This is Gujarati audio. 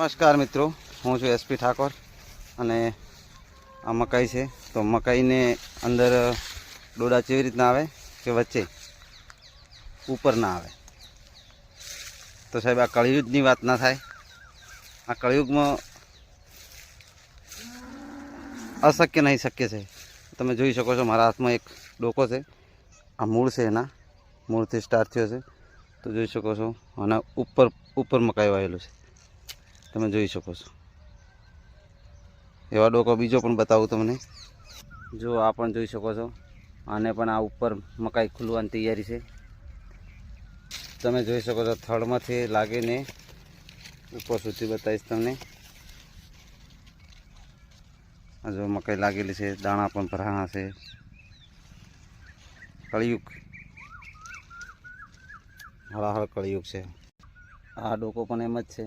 નમસ્કાર મિત્રો, હું છું એસપી ઠાકોર અને આ મકાઈ છે. તો મકાઈને અંદર ડોડા કેવી રીતના આવે કે વચ્ચે? ઉપર ના આવે. તો સાહેબ, આ કળિયુગની વાત ના થાય. આ કળિયુગમાં અશક્ય નહીં, શક્ય છે. તમે જોઈ શકો છો, મારા હાથમાં એક ડોકો છે. આ મૂળ છે એના. મૂળથી સ્ટાર્ટ થયો છે. તો જોઈ શકો છો અને ઉપર ઉપર મકાઈ વાયેલું છે. તમે જોઈ શકો છો. એવા ડોકો બીજો પણ બતાવું તમને. જો આ પણ જોઈ શકો છો. આને પણ આ ઉપર મકાઈ ખુલવાની તૈયારી છે. તમે જોઈ શકો છો થડમાંથી લાગીને ઉપર સુધી બતાવીશ તમને. જો મકાઈ લાગેલી છે, દાણા પણ ભરાણા છે. કળિયુગ. હળાહળ કળિયુગ છે. આ ડોકો પણ એમ જ છે.